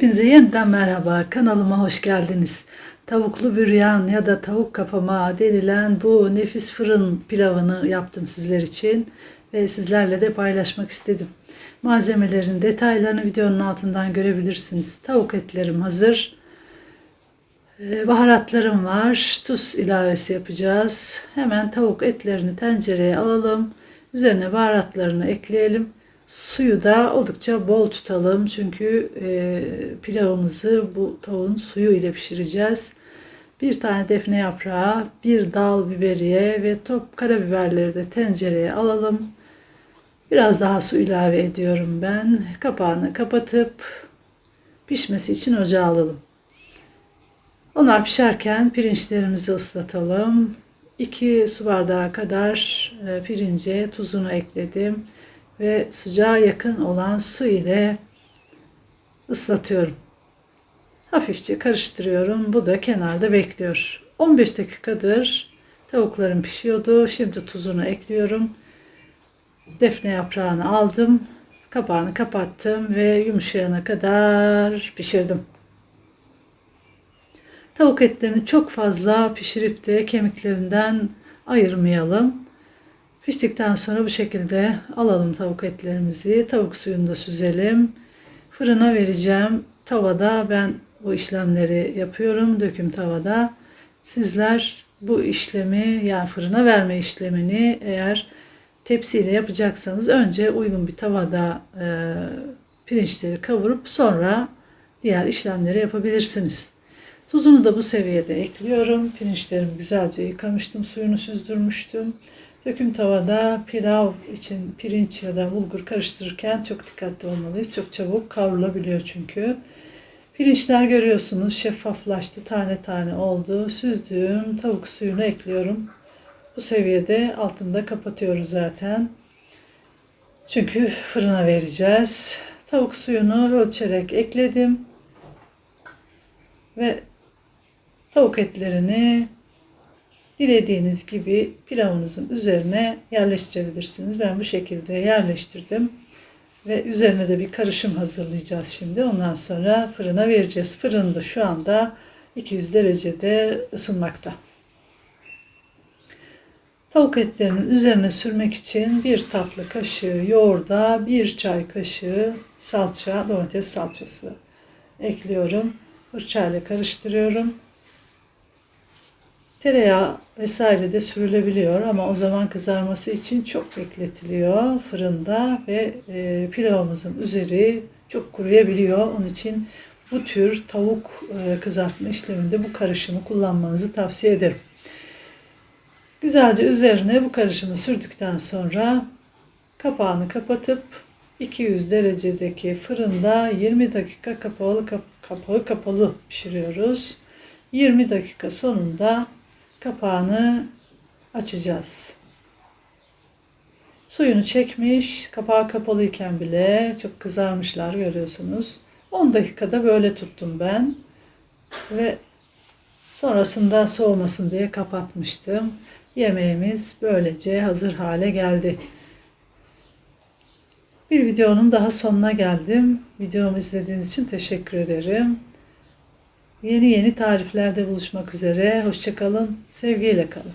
Hepinize yeniden merhaba. Kanalıma hoş geldiniz. Tavuklu büryan ya da tavuk kapama denilen bu nefis fırın pilavını yaptım sizler için ve sizlerle de paylaşmak istedim. Malzemelerin detaylarını videonun altından görebilirsiniz. Tavuk etlerim hazır. Ee, Baharatlarım var. Tuz ilavesi yapacağız. Hemen tavuk etlerini tencereye alalım. Üzerine baharatlarını ekleyelim. Suyu da oldukça bol tutalım. Çünkü e, pilavımızı bu tavuğun suyu ile pişireceğiz. Bir tane defne yaprağı, bir dal biberiye ve top karabiberleri de tencereye alalım. Biraz daha su ilave ediyorum ben. Kapağını kapatıp pişmesi için ocağa alalım. Onlar pişerken pirinçlerimizi ıslatalım. 2 su bardağı kadar e, pirince tuzunu ekledim ve sıcağa yakın olan su ile ıslatıyorum. Hafifçe karıştırıyorum. Bu da kenarda bekliyor. 15 dakikadır tavuklarım pişiyordu. Şimdi tuzunu ekliyorum. Defne yaprağını aldım. Kapağını kapattım ve yumuşayana kadar pişirdim. Tavuk etlerini çok fazla pişirip de kemiklerinden ayırmayalım. Piştikten sonra bu şekilde alalım tavuk etlerimizi. Tavuk suyunda süzelim. Fırına vereceğim. Tavada ben bu işlemleri yapıyorum. Döküm tavada. Sizler bu işlemi yani fırına verme işlemini eğer tepsiyle yapacaksanız önce uygun bir tavada e, pirinçleri kavurup sonra diğer işlemleri yapabilirsiniz. Tuzunu da bu seviyede ekliyorum. Pirinçlerimi güzelce yıkamıştım, suyunu süzdürmüştüm. Döküm tavada pilav için pirinç ya da bulgur karıştırırken çok dikkatli olmalıyız. Çok çabuk kavrulabiliyor çünkü. Pirinçler görüyorsunuz şeffaflaştı, tane tane oldu. Süzdüğüm tavuk suyunu ekliyorum. Bu seviyede altında kapatıyoruz zaten. Çünkü fırına vereceğiz. Tavuk suyunu ölçerek ekledim. Ve tavuk etlerini dilediğiniz gibi pilavınızın üzerine yerleştirebilirsiniz. Ben bu şekilde yerleştirdim. Ve üzerine de bir karışım hazırlayacağız şimdi. Ondan sonra fırına vereceğiz. Fırın da şu anda 200 derecede ısınmakta. Tavuk etlerinin üzerine sürmek için bir tatlı kaşığı yoğurda bir çay kaşığı salça, domates salçası ekliyorum. Fırçayla karıştırıyorum. Tereyağı vesaire de sürülebiliyor ama o zaman kızarması için çok bekletiliyor fırında ve e, pilavımızın üzeri çok kuruyabiliyor. Onun için bu tür tavuk e, kızartma işleminde bu karışımı kullanmanızı tavsiye ederim. Güzelce üzerine bu karışımı sürdükten sonra kapağını kapatıp 200 derecedeki fırında 20 dakika kapalı kapağı kapalı pişiriyoruz. 20 dakika sonunda kapağını açacağız. Suyunu çekmiş, kapağı kapalıyken bile çok kızarmışlar görüyorsunuz. 10 dakikada böyle tuttum ben ve sonrasında soğumasın diye kapatmıştım. Yemeğimiz böylece hazır hale geldi. Bir videonun daha sonuna geldim. Videomu izlediğiniz için teşekkür ederim. Yeni yeni tariflerde buluşmak üzere. Hoşçakalın. Sevgiyle kalın.